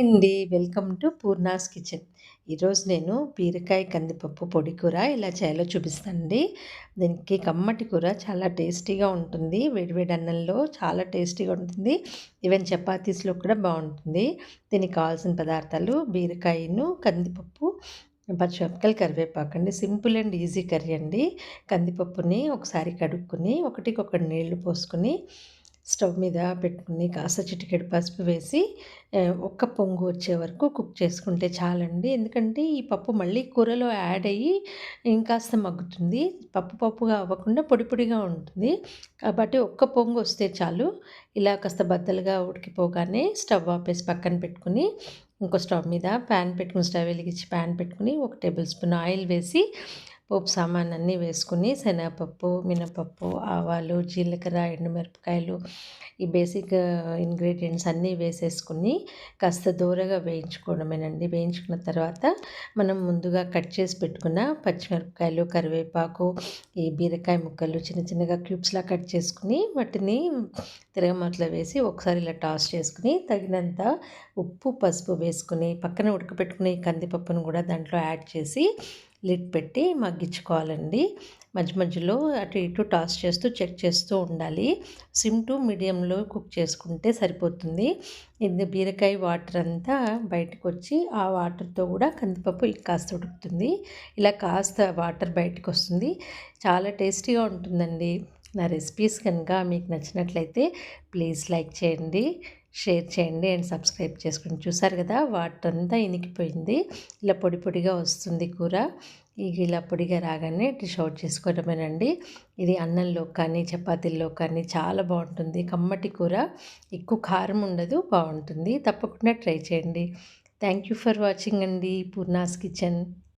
అండి welcome to Poorna's kitchen. ఈరోజు నేను బీరకాయ కందిపప్పు పొడి కూర ఇలా చేయాలో చూపిస్తానండి. దీనికి కమ్మటి కూర చాలా టేస్టీగా ఉంటుంది. వేడివేడి అన్నంలో చాలా టేస్టీగా ఉంటుంది. ఈవెన్ చపాతీస్లో కూడా బాగుంటుంది. దీనికి కావాల్సిన పదార్థాలు బీరకాయను కందిపప్పు పచ్చిమిరపకాయలు కరివేపాకు అండి. సింపుల్ అండ్ ఈజీ కర్రీ అండి. కందిపప్పుని ఒకసారి కడుక్కొని ఒకటికొకటి నీళ్ళు పోసుకొని స్టవ్ మీద పెట్టుకుని కాస్త చిటికెడు పసుపు వేసి ఒక్క పొంగు వచ్చే వరకు కుక్ చేసుకుంటే చాలండి. ఎందుకంటే ఈ పప్పు మళ్ళీ కూరలో యాడ్ అయ్యి ఇంకాస్త మగ్గుతుంది. పప్పు పప్పుగా అవ్వకుండా పొడి పొడిగా ఉంటుంది. కాబట్టి ఒక్క పొంగు వస్తే చాలు. ఇలా కాస్త బద్దలుగా ఉడికిపోగానే స్టవ్ ఆపేసి పక్కన పెట్టుకుని ఇంకో స్టవ్ మీద ప్యాన్ పెట్టుకుని స్టవ్ వెలిగించి ప్యాన్ పెట్టుకుని ఒక టేబుల్ స్పూన్ ఆయిల్ వేసి పోపు సామాన్ అన్నీ వేసుకుని శనగపప్పు మినపప్పు ఆవాలు జీలకర్ర ఎండుమిరపకాయలు ఈ బేసిక్ ఇంగ్రీడియంట్స్ అన్నీ వేసేసుకుని కాస్త దూరగా వేయించుకోవడమేనండి. వేయించుకున్న తర్వాత మనం ముందుగా కట్ చేసి పెట్టుకున్న పచ్చిమిరపకాయలు కరివేపాకు ఈ బీరకాయ ముక్కలు చిన్న చిన్నగా క్యూబ్స్లా కట్ చేసుకుని వాటిని తిరగమాతలో వేసి ఒకసారి ఇలా టాస్ చేసుకుని తగినంత ఉప్పు పసుపు వేసుకుని పక్కన ఉడకపెట్టుకుని కందిపప్పును కూడా దాంట్లో యాడ్ చేసి లిడ్ పెట్టి మగ్గించుకోవాలండి. మధ్య మధ్యలో అటు ఇటు టాస్ చేస్తూ చెక్ చేస్తూ ఉండాలి. సిమ్ టు మీడియంలో కుక్ చేసుకుంటే సరిపోతుంది. ఇది బీరకాయ వాటర్ అంతా బయటకు వచ్చి ఆ వాటర్తో కూడా కందిపప్పు కాస్త ఉడుకుతుంది. ఇలా కాస్త వాటర్ బయటకు వస్తుంది చాలా టేస్టీగా ఉంటుందండి. నా రెసిపీస్ కనుక మీకు నచ్చినట్లయితే ప్లీజ్ లైక్ చేయండి. షేర్ చేయండి అండ్ సబ్స్క్రైబ్ చేసుకోండి. చూసారు కదా వాటర్ అంతా ఇనికిపోయింది. ఇలా పొడి పొడిగా వస్తుంది కూర. ఇలా పొడిగా రాగానే డిష్ అవుట్ చేసుకోవడమేనండి. ఇది అన్నంలో కానీ చపాతీల్లో కానీ చాలా బాగుంటుంది. కమ్మటి కూర ఎక్కువ కారం ఉండదు బాగుంటుంది. తప్పకుండా ట్రై చేయండి. థ్యాంక్ యూ ఫర్ వాచింగ్ అండి. పూర్ణాస్ కిచెన్.